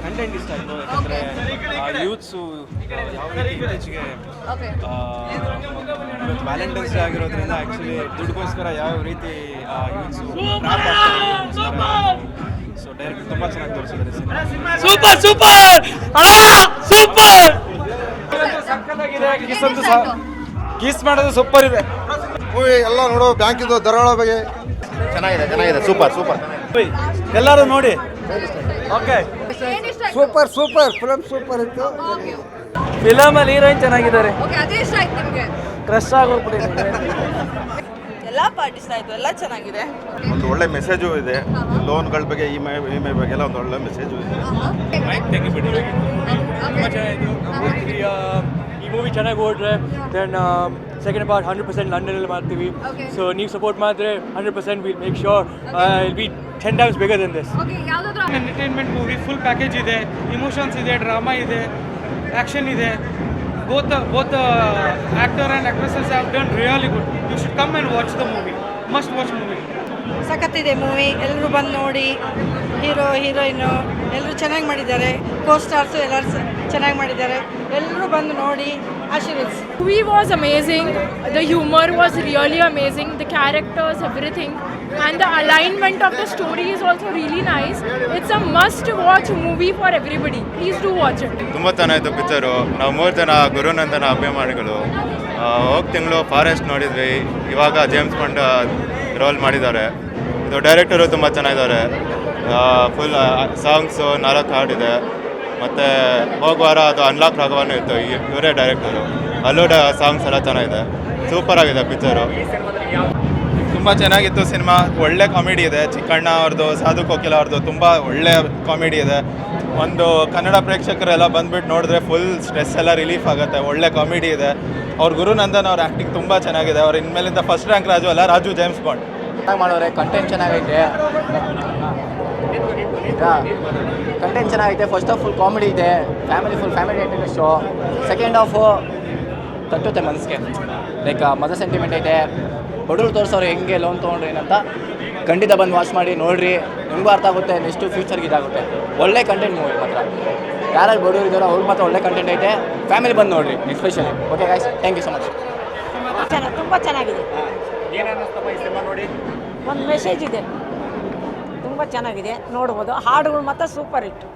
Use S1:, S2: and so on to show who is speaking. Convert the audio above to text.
S1: Content ಇಷ್ಟ ಆಯಿತು ಯಾಕಂದರೆ ಯೂತ್ಸು ಯಾವ ರೀತಿ ವ್ಯಾಲೆಂಟೈನ್ಸ್ ಡೇ ಆಗಿರೋದ್ರಿಂದ ಆ್ಯಕ್ಚುಲಿ ದುಡ್ಡುಗೋಸ್ಕರ ಯಾವ ರೀತಿ ಯೂತ್ಸು ಸೊ ಡೈರೆಕ್ಟ್ ತುಂಬ ಚೆನ್ನಾಗಿ ತೋರಿಸಿದ್ದಾರೆ ಸಿನಿಮಾ
S2: ಸೂಪರ್ ಸೂಪರ್
S1: ಕಿಸ್ ಅಂತೂ ಕಿಸ್ ಮಾಡೋದು ಸೂಪರ್ ಇದೆ.
S3: ಮೂವಿ ಎಲ್ಲ ನೋಡೋ ಬ್ಯಾಂಕಿಂದು ದರಗಳ ಬಗ್ಗೆ.
S4: ಚೆನ್ನಾಗಿದೆ ಚೆನ್ನಾಗಿದೆ. Super super.
S1: ಎಲ್ಲರೂ ನೋಡಿ. ಓಕೆ.
S5: ಏನ್ ಇಷ್ಟ
S6: ಸೂಪರ್ ಸೂಪರ್. ಫಿಲಮ್ ಸೂಪರ್ ಇತ್ತು.
S2: ಫಿಲಮಲ್ಲಿ ಹೀರೋಯಿನ್ ಚೆನ್ನಾಗಿದ್ದಾರೆ.
S5: ಓಕೆ ಅದೇ ಇಷ್ಟ ಆಯ್ತು ನಿಮಗೆ.
S2: ಕ್ರಶ್ ಆಗೋಗ್ಬಿಟ್ಟಿದೆ.
S7: ಎಲ್ಲ ಪಾರ್ಟ್ ಇಷ್ಟ ಆಯ್ತು ಎಲ್ಲ ಚೆನ್ನಾಗಿದೆ.
S4: ಒಂದು ಒಳ್ಳೆ ಮೆಸೇಜು ಇದೆ. ಲೋನ್ಗಳ ಬಗ್ಗೆ ಇ ಮೈ ಇ ಮೈ ಬಗ್ಗೆ ಎಲ್ಲ ಒಂದು ಒಳ್ಳೆ ಮೆಸೇಜು ಇದೆ
S2: ತುಂಬ ಚೆನ್ನಾಗಿತ್ತು. ಈ ಮೂವಿ ಚೆನ್ನಾಗಿ ಓಡ್ರೆ then second part hundred percent ಲಂಡನಲ್ಲಿ ಮಾಡ್ತೀವಿ. ಸೊ ನೀವು ಸಪೋರ್ಟ್ ಮಾಡಿದ್ರೆ hundred percent will make sure we be ten times bigger then this
S8: entertainment movie full package ಇದೆ ಇಮೋಷನ್ಸ್ ಇದೆ ಡ್ರಾಮಾ ಇದೆ ಆ್ಯಕ್ಷನ್ ಇದೆ. Both both actor and actresses have done really good you should come and watch the movie must watch movie
S7: ಸಖತ್ತಿದೆ movie ಎಲ್ಲರೂ ಬಂದು ನೋಡಿ. Hero heroine ಎಲ್ಲರೂ ಚೆನ್ನಾಗಿ ಮಾಡಿದ್ದಾರೆ. ಕೋ ಸ್ಟಾರ್ಸು ಎಲ್ಲರೂ ಚೆನ್ನಾಗಿ ಮಾಡಿದ್ದಾರೆ. ಎಲ್ಲರೂ ಬಂದು ನೋಡಿ ಆಶೀರ್ವದಿಸಿ.
S9: We was amazing the humour was really amazing the characters everything and the alignment of the story is also really nice it's a must watch movie for everybody please do watch it
S4: ತುಂಬ ಚೆನ್ನಾಗಿತ್ತು picture ನಾವು ಮೂರು ಜನ ಗುರುನಂದನ ಅಭಿಮಾನಿಗಳು ಹೋಗಿ ತಿಂಗಳು forest ನೋಡಿದ್ವಿ. ಇವಾಗ ಜೇಮ್ಸ್ ಪಂಡ ರೋಲ್ ಮಾಡಿದ್ದಾರೆ. ಇದು ಡೈರೆಕ್ಟರು ತುಂಬ ಚೆನ್ನಾಗಿದ್ದಾರೆ. ಫುಲ್ ಸಾಂಗ್ಸು ನಾಲ್ಕು ಇದೆ. ಮತ್ತು ಹೋಗುವಾರ ಅದು ಅನ್ಲಾಕ್ ರಾಘವನ್ನು ಇತ್ತು ಇವರೇ ಡೈರೆಕ್ಟರು ಅಲ್ಲೂ ಸಾಂಗ್ಸ್ ಎಲ್ಲ ಚೆನ್ನಾಗಿದೆ. ಸೂಪರ್ ಆಗಿದೆ ಪಿಕ್ಚರು ತುಂಬ ಚೆನ್ನಾಗಿತ್ತು ಸಿನಿಮಾ ಒಳ್ಳೆ ಕಾಮಿಡಿ ಇದೆ. ಚಿಕ್ಕಣ್ಣ ಅವ್ರದ್ದು ಸಾಧು ಕೋಕಿಲ ಅವ್ರದ್ದು ತುಂಬ ಒಳ್ಳೆ ಕಾಮಿಡಿ ಇದೆ. ಒಂದು ಕನ್ನಡ ಪ್ರೇಕ್ಷಕರೆಲ್ಲ ಬಂದ್ಬಿಟ್ಟು ನೋಡಿದ್ರೆ ಫುಲ್ ಸ್ಟ್ರೆಸ್ ಎಲ್ಲ ರಿಲೀಫ್ ಆಗುತ್ತೆ. ಒಳ್ಳೆ ಕಾಮಿಡಿ ಇದೆ. ಅವ್ರ ಗುರುನಂದನ್ ಅವ್ರ ಆ್ಯಕ್ಟಿಂಗ್ ತುಂಬ ಚೆನ್ನಾಗಿದೆ. ಅವ್ರ ಇನ್ಮೇಲಿಂದ ಫಸ್ಟ್ ರ್ಯಾಂಕ್ ರಾಜು ಅಲ್ಲ, ರಾಜು ಜೇಮ್ಸ್ ಬಾಂಡ್
S6: ಚೆನ್ನಾಗಿ ಮಾಡೋರೆ ಕಂಟೆಂಟ್ ಚೆನ್ನಾಗೈತೆ. ಕಂಟೆಂಟ್ ಚೆನ್ನಾಗಿದೆ ಫಸ್ಟ್ ಆಫ್ ಫುಲ್ ಕಾಮಿಡಿ ಇದೆ. Family full family entertain show second half ತಟ್ಟುತ್ತೆ ಮನಸ್ಸಿಗೆ. ಲೈಕ್ ಮದರ್ ಸೆಂಟಿಮೆಂಟ್ ಐತೆ. ಹುಡುಗರು ತೋರಿಸೋರು ಹೆಂಗೆ ಲೋನ್ ತೊಗೊಂಡ್ರಿ ಏನಂತ ಖಂಡಿತ ಬಂದು ವಾಚ್ ಮಾಡಿ ನೋಡ್ರಿ. ನಿಮಗೂ ಅರ್ಥ ಆಗುತ್ತೆ. ನೆಕ್ಸ್ಟು ಫ್ಯೂಚರ್ಗೆ ಇದಾಗುತ್ತೆ. ಒಳ್ಳೆ ಕಂಟೆಂಟ್ ಮೂವಿ ಮಾತ್ರ. ಯಾರು ಬಡವರು ಇದ್ದಾರೋ ಅವ್ರಿಗೆ ಮಾತ್ರ ಒಳ್ಳೆ ಕಂಟೆಂಟ್ ಐತೆ. ಫ್ಯಾಮಿಲಿ ಬಂದು ನೋಡ್ರಿ especially okay guys thank you so much
S7: ಚೆನ್ನಾಗಿ ತುಂಬ ಚೆನ್ನಾಗಿದೆ. ಒಂದು ಮೆಸೇಜ್ ಇದೆ. ತುಂಬ ಚೆನ್ನಾಗಿದೆ ನೋಡ್ಬೋದು. ಹಾಡುಗಳು ಮಾತ್ರ ಸೂಪರ್ ಇತ್ತು.